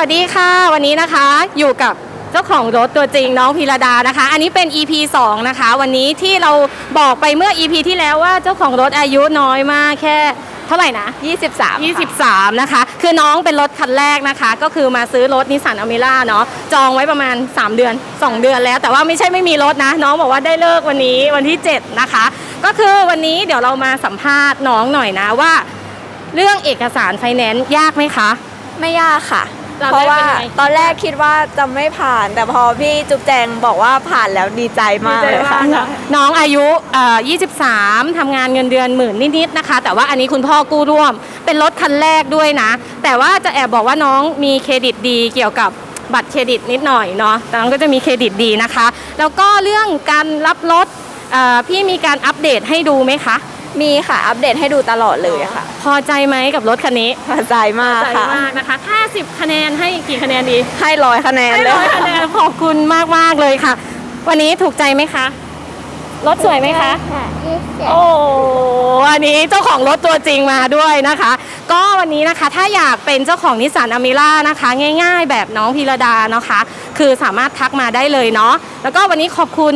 วัสดีค่ะ วันนี้นะคะอยู่กับเจ้าของรถตัวจริงน้องพีระดานะคะ อันนี้เป็น EP 2 นะคะ วันนี้ที่เราบอกไปเมื่อ EP ที่แล้วว่าเจ้าของรถอายุน้อยมากแค่เท่าไหร่นะ 23 23 นะคะ คือน้องเป็นรถคันแรกนะคะ ก็คือมาซื้อรถนิสสันอเมร่าเนาะ จองไว้ประมาณ 3 เดือน 2 เดือนแล้ว แต่ว่าไม่ใช่ไม่มีรถนะ น้องบอกว่าได้เลิกวันนี้วันที่ 7 นะคะ ก็คือวันนี้เดี๋ยวเรามาสัมภาษณ์น้องหน่อยนะว่า เรื่องเอกสารไฟแนนซ์ยากไหมคะ ไม่ยากค่ะ เราเพราะว่าได้เป็นไงตอนแรกคิดว่าจะไม่ผ่านแต่พอพี่จุ๊บแจงบอกว่าผ่านแล้วดีใจมากเลยค่ะน้องอายุเอ่อ23ทำงานเงินเดือนหมื่นนิดๆนะคะ แต่ว่าอันนี้คุณพ่อกู้ร่วม เป็นรถคันแรกด้วยนะ แต่ว่าจะแอบบอกว่าน้องมีเครดิตดีเกี่ยวกับบัตรเครดิตนิดหน่อยเนาะน้องก็จะมีเครดิตดีนะคะ แล้วก็เรื่องการรับรถเอ่อพี่มีการอัปเดตให้ดูไหมคะ มีค่ะ อัปเดตให้ดูตลอดเลยค่ะ พอใจไหมกับรถคันนี้พอใจมากใจค่ะ มากนะคะ ถ้า 10 คะแนนให้กี่คะแนนดีให้ร้อยคะแนนให้เลร้อยยคะแนนขอบคุณมากมากๆเลยค่ะ วันนี้ถูกใจไหมคะ รถสวยไหมคะโอ้อันนี้เจ้าของรถตัวจริงมาด้วยนะคะ ก็วันนี้นะคะถ้าอยากเป็นเจ้าของนิสสันอเมร่านะคะ ง่าย ๆ แบบน้องพีระดานะคะ คือสามารถทักมาได้เลยเนาะแล้วก็วันนี้ขอบคุณ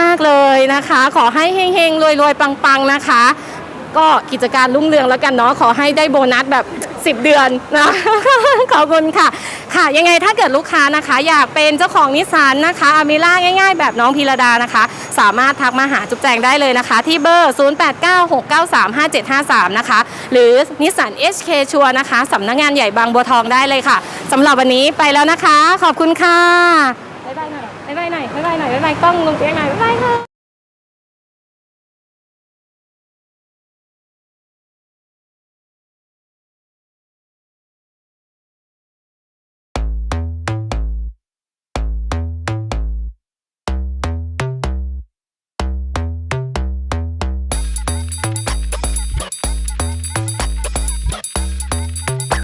มาก ๆ เลยนะคะ ขอให้เฮงๆรวยๆ ปัง ๆ นะคะ ก็กิจการรุ่งเรืองแล้วกันเนาะขอให้ได้โบนัสแบบ 10 เดือนนะ ขอบคุณค่ะ ค่ะ ยังไงถ้าเกิดลูกค้านะคะ อยากเป็นเจ้าของนิสสันนะคะอามิล่าง่าย ๆ แบบน้องพีระดานะคะ สามารถทักมาหาจุ๊บแจงได้เลยนะคะ ที่เบอร์ 0896935753 นะคะ หรือนิสสัน HK ชัวนะคะสำนักงงานใหญ่บางบัวทองได้เลยค่ะสำหรับวันนี้ไปแล้วนะคะ ขอบคุณค่ะบ๊ายบายหน่อยบ๊ายบายหน่อยบ๊ายบายหน่อยบ๊ายบายกล้องลุงเปียกหน่อยบ๊ายบายค่ะ